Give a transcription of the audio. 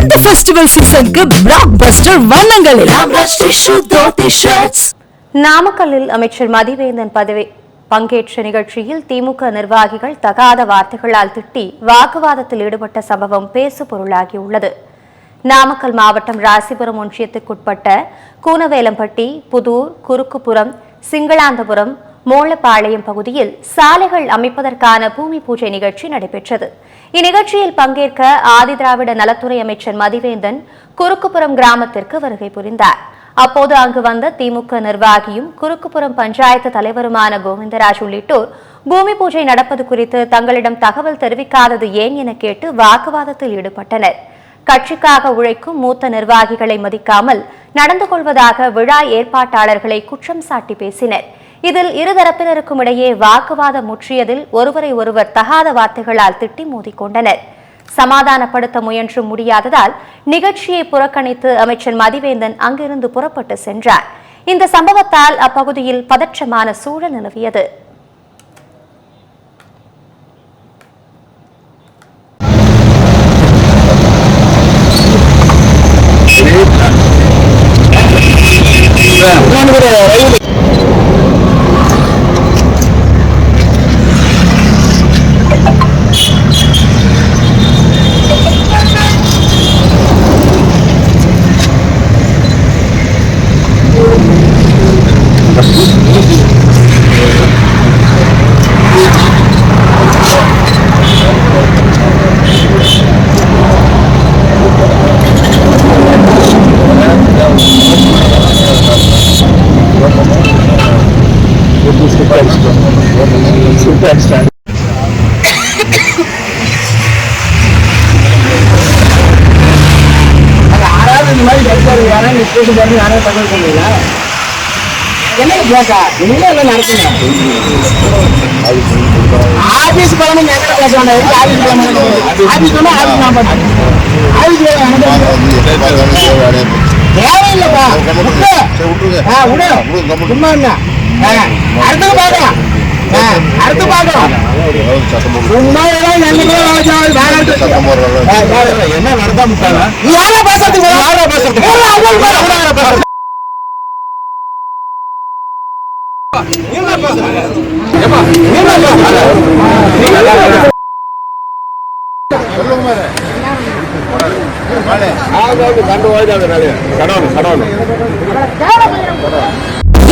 இந்த ஃபெஸ்டிவல் சீசனுக்கு பிளாக் பஸ்டர் வண்ணங்களில் நாமக்கல்லில் அமைச்சர் மதிவேந்தன் பதவி. பங்கேற்ற நிகழ்ச்சியில் திமுக நிர்வாகிகள் தகாத வார்த்தைகளால் திட்டி வாக்குவாதத்தில் ஈடுபட்ட சம்பவம் பேசு பொருளாகியுள்ளது நாமக்கல் மாவட்டம் ராசிபுரம் ஒன்றியத்துக்குட்பட்ட கூனவேலம்பட்டி புதூர் குறுக்குப்புறம் சிங்களாந்தபுரம் மோளப்பாளையம் பகுதியில் சாலைகள் அமைப்பதற்கான பூமி பூஜை நிகழ்ச்சி நடைபெற்றது. இந்நிகழ்ச்சியில் பங்கேற்க ஆதிதிராவிட நலத்துறை அமைச்சர் மதிவேந்தன் குறுக்குப்புறம் கிராமத்திற்கு வருகை புரிந்தார். அப்போது அங்கு வந்த திமுக நிர்வாகியும் குறுக்குப்புறம் பஞ்சாயத்து தலைவருமான கோவிந்தராஜ் உள்ளிட்டோர் பூமி பூஜை நடப்பது குறித்து தங்களிடம் தகவல் தெரிவிக்காதது ஏன் என கேட்டு வாக்குவாதத்தில் ஈடுபட்டனர். கட்சிக்காக உழைக்கும் மூத்த நிர்வாகிகளை மதிக்காமல் நடந்து கொள்வதாக விழா ஏற்பாட்டாளர்களை குற்றம் சாட்டி பேசினர். இதில் இருதரப்பினருக்கும் இடையே வாக்குவாதம் முற்றியதில் ஒருவரை ஒருவர் தகாத வார்த்தைகளால் திட்டி மோதிக்கொண்டனர். சமாதானப்படுத்த முயன்று முடியாததால் நிகழ்ச்சியை புறக்கணித்து அமைச்சர் மதிவேந்தன் அங்கிருந்து புறப்பட்டு சென்றார். இந்த சம்பவத்தால் அப்பகுதியில் பதற்றமான சூழல் நிலவியது. யாராவது இந்த மாதிரி படிப்பாரு யாராவது நீ போட்டு பாருங்க யாராவது தகவல் சொன்னீங்களா என்ன கேட்டா நீங்க எல்லாம் நடத்துங்க ஆபீஸ் போகணும் எங்க பேச வேண்டாம் ஆபீஸ் போகணும் ஆபீஸ் போனா ஆபீஸ் நான் பார்த்தேன் ஆபீஸ் தேவையில்லைப்பா விட்டு ஆ விடு சும்மா என்ன அடுத்தது பாருங்க அடுத்து பார்க்கலாம். சும்மா எல்லாம் என்ன நடந்தாம யாரா பேசுறதுக்கு யாரா பேசுறதுக்கு